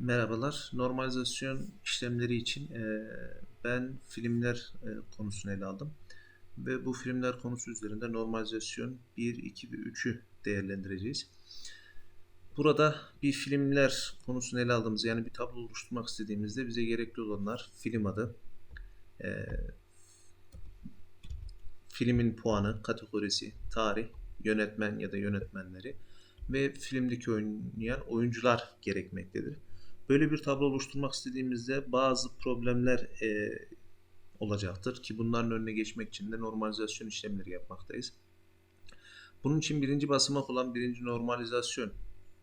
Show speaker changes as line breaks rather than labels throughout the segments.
Merhabalar. Normalizasyon işlemleri için eee, ben filmler eee, konusunu ele aldım. Ve bu filmler konusu üzerinde normalizasyon 1, 2 ve 3'ü değerlendireceğiz. Burada bir filmler konusunu ele aldığımız yani bir tablo oluşturmak istediğimizde bize gerekli olanlar film adı, eee, filmin puanı, kategorisi, tarih, yönetmen ya da yönetmenleri ve filmdeki oynayan oyuncular gerekmektedir. Böyle bir tablo oluşturmak istediğimizde bazı problemler e, olacaktır ki bunların önüne geçmek için de normalizasyon işlemleri yapmaktayız. Bunun için birinci basamak olan birinci normalizasyon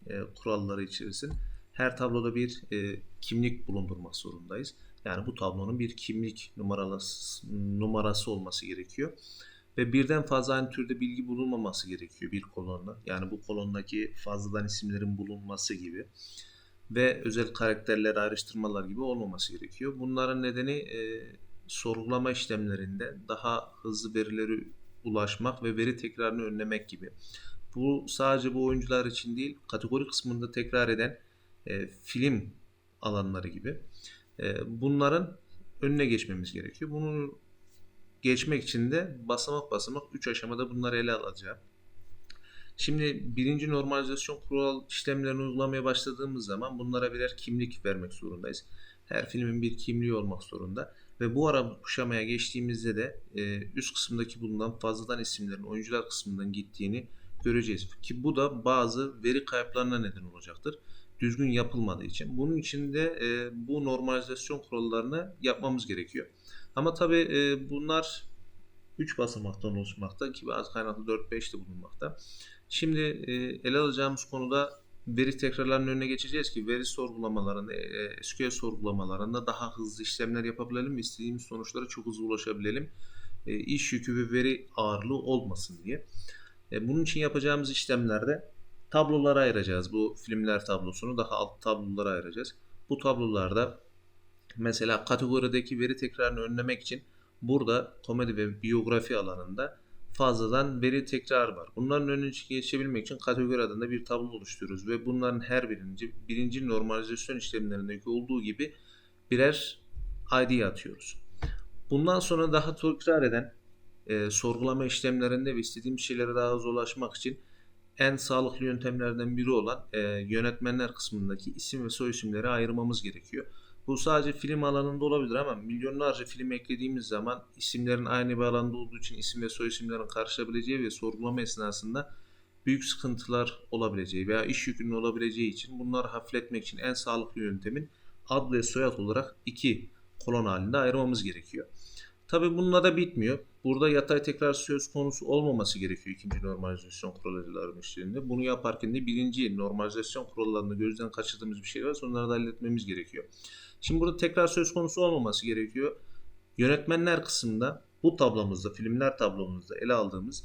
e, kuralları içerisin. Her tabloda bir e, kimlik bulundurmak zorundayız. Yani bu tablonun bir kimlik numarası, numarası olması gerekiyor. Ve birden fazla aynı türde bilgi bulunmaması gerekiyor bir kolonda. Yani bu kolondaki fazladan isimlerin bulunması gibi ve özel karakterler ayrıştırmalar gibi olmaması gerekiyor. Bunların nedeni e, sorgulama işlemlerinde daha hızlı verilere ulaşmak ve veri tekrarını önlemek gibi. Bu sadece bu oyuncular için değil, kategori kısmında tekrar eden e, film alanları gibi. E, bunların önüne geçmemiz gerekiyor. Bunu geçmek için de basamak basamak 3 aşamada bunları ele alacağım. Şimdi birinci normalizasyon kural işlemlerini uygulamaya başladığımız zaman bunlara birer kimlik vermek zorundayız. Her filmin bir kimliği olmak zorunda. Ve bu ara kuşamaya geçtiğimizde de e, üst kısımdaki bulunan fazladan isimlerin oyuncular kısmından gittiğini göreceğiz. Ki bu da bazı veri kayıplarına neden olacaktır. Düzgün yapılmadığı için. Bunun için de e, bu normalizasyon kurallarını yapmamız gerekiyor. Ama tabi e, bunlar 3 basamaktan oluşmakta ki bazı kaynaklı 4-5 de bulunmakta. Şimdi e, ele alacağımız konuda veri tekrarlarının önüne geçeceğiz ki veri sorgulamalarında, e, SQL sorgulamalarında daha hızlı işlemler yapabilelim istediğimiz sonuçlara çok hızlı ulaşabilelim. E, iş yükü ve veri ağırlığı olmasın diye. E, bunun için yapacağımız işlemlerde tablolara ayıracağız. Bu filmler tablosunu daha alt tablolara ayıracağız. Bu tablolarda mesela kategorideki veri tekrarını önlemek için burada komedi ve biyografi alanında fazladan veri tekrar var. Bunların önüne geçebilmek için kategori adında bir tablo oluşturuyoruz ve bunların her birinci birinci normalizasyon işlemlerindeki olduğu gibi birer ID atıyoruz. Bundan sonra daha tekrar eden e, sorgulama işlemlerinde ve istediğimiz şeylere daha hızlı ulaşmak için en sağlıklı yöntemlerden biri olan e, yönetmenler kısmındaki isim ve soy isimleri ayırmamız gerekiyor. Bu sadece film alanında olabilir ama milyonlarca film eklediğimiz zaman isimlerin aynı bir alanda olduğu için isim ve soy isimlerin ve sorgulama esnasında büyük sıkıntılar olabileceği veya iş yükünün olabileceği için bunları hafifletmek için en sağlıklı yöntemin ad ve soyad olarak iki kolon halinde ayırmamız gerekiyor. Tabi bununla da bitmiyor. Burada yatay tekrar söz konusu olmaması gerekiyor ikinci normalizasyon kurallarının işlerinde. Bunu yaparken de birinci normalizasyon kurallarını gözden kaçırdığımız bir şey var. Onları da halletmemiz gerekiyor. Şimdi burada tekrar söz konusu olmaması gerekiyor. Yönetmenler kısmında bu tablomuzda, filmler tablomuzda ele aldığımız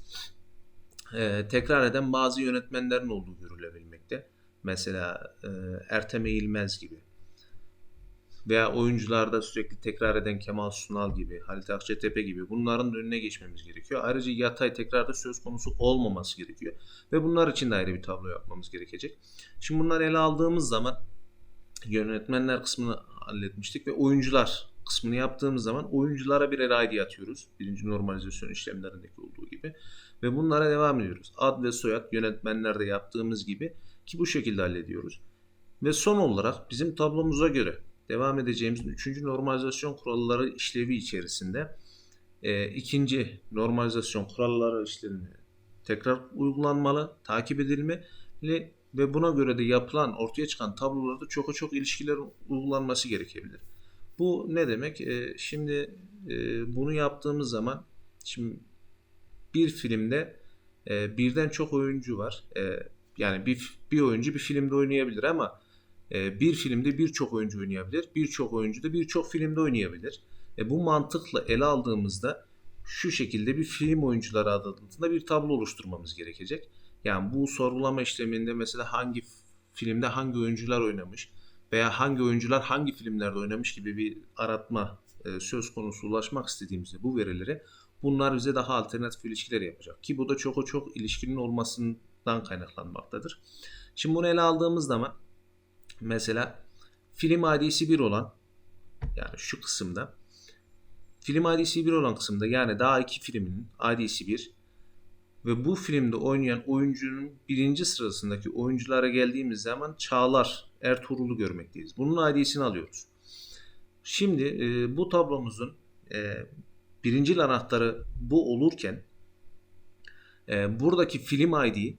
e, tekrar eden bazı yönetmenlerin olduğu görülebilmekte. Mesela e, Ertem Eğilmez gibi. Veya oyuncularda sürekli tekrar eden Kemal Sunal gibi, Halit Akçatepe gibi bunların önüne geçmemiz gerekiyor. Ayrıca yatay tekrarda söz konusu olmaması gerekiyor. Ve bunlar için de ayrı bir tablo yapmamız gerekecek. Şimdi bunları ele aldığımız zaman yönetmenler kısmını halletmiştik ve oyuncular kısmını yaptığımız zaman oyunculara birer ID atıyoruz. Birinci normalizasyon işlemlerindeki olduğu gibi. Ve bunlara devam ediyoruz. Ad ve soyad yönetmenlerde yaptığımız gibi ki bu şekilde hallediyoruz. Ve son olarak bizim tablomuza göre devam edeceğimiz 3. normalizasyon kuralları işlevi içerisinde e, ikinci normalizasyon kuralları işlerini tekrar uygulanmalı, takip edilmeli ve buna göre de yapılan, ortaya çıkan tablolarda çok çok ilişkiler uygulanması gerekebilir. Bu ne demek? E, şimdi e, bunu yaptığımız zaman şimdi bir filmde e, birden çok oyuncu var. E, yani bir, bir oyuncu bir filmde oynayabilir ama bir filmde birçok oyuncu oynayabilir. Birçok oyuncu da birçok filmde oynayabilir. E, bu mantıkla ele aldığımızda şu şekilde bir film oyuncuları adı bir tablo oluşturmamız gerekecek. Yani bu sorgulama işleminde mesela hangi filmde hangi oyuncular oynamış veya hangi oyuncular hangi filmlerde oynamış gibi bir aratma e, söz konusu ulaşmak istediğimizde bu verilere bunlar bize daha alternatif ilişkiler yapacak. Ki bu da çok çok ilişkinin olmasından kaynaklanmaktadır. Şimdi bunu ele aldığımız zaman mesela film ID'si 1 olan yani şu kısımda film ID'si 1 olan kısımda yani daha iki filminin ID'si 1 ve bu filmde oynayan oyuncunun birinci sırasındaki oyunculara geldiğimiz zaman Çağlar Ertuğrul'u görmekteyiz. Bunun ID'sini alıyoruz. Şimdi e, bu tablomuzun e, birincil anahtarı bu olurken e, buradaki film ID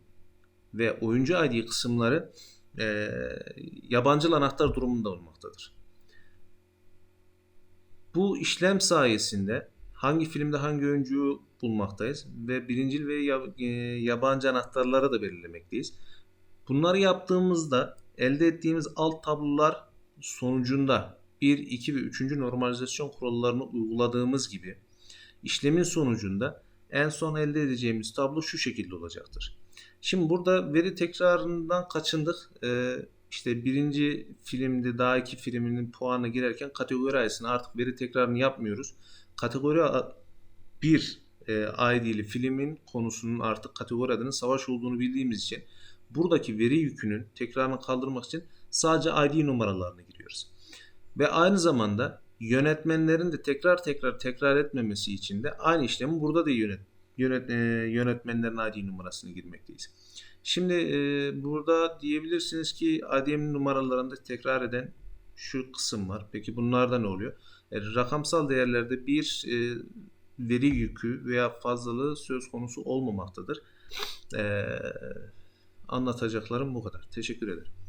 ve oyuncu ID kısımları e, yabancı anahtar durumunda olmaktadır. Bu işlem sayesinde hangi filmde hangi oyuncuyu bulmaktayız ve birincil ve e, yabancı anahtarları da belirlemekteyiz. Bunları yaptığımızda elde ettiğimiz alt tablolar sonucunda 1, 2 ve 3. normalizasyon kurallarını uyguladığımız gibi işlemin sonucunda en son elde edeceğimiz tablo şu şekilde olacaktır. Şimdi burada veri tekrarından kaçındık. Ee, işte birinci filmde daha iki filminin puanına girerken kategori ayısını artık veri tekrarını yapmıyoruz. Kategori 1 e, ID'li filmin konusunun artık kategori adının savaş olduğunu bildiğimiz için buradaki veri yükünün tekrarını kaldırmak için sadece ID numaralarını giriyoruz. Ve aynı zamanda yönetmenlerin de tekrar tekrar tekrar etmemesi için de aynı işlemi burada da yönet, yönet e, yönetmenlerin ID numarasını girmekteyiz. Şimdi e, burada diyebilirsiniz ki IDM numaralarında tekrar eden şu kısım var. Peki bunlarda ne oluyor? E, rakamsal değerlerde bir e, veri yükü veya fazlalığı söz konusu olmamaktadır. E, anlatacaklarım bu kadar. Teşekkür ederim.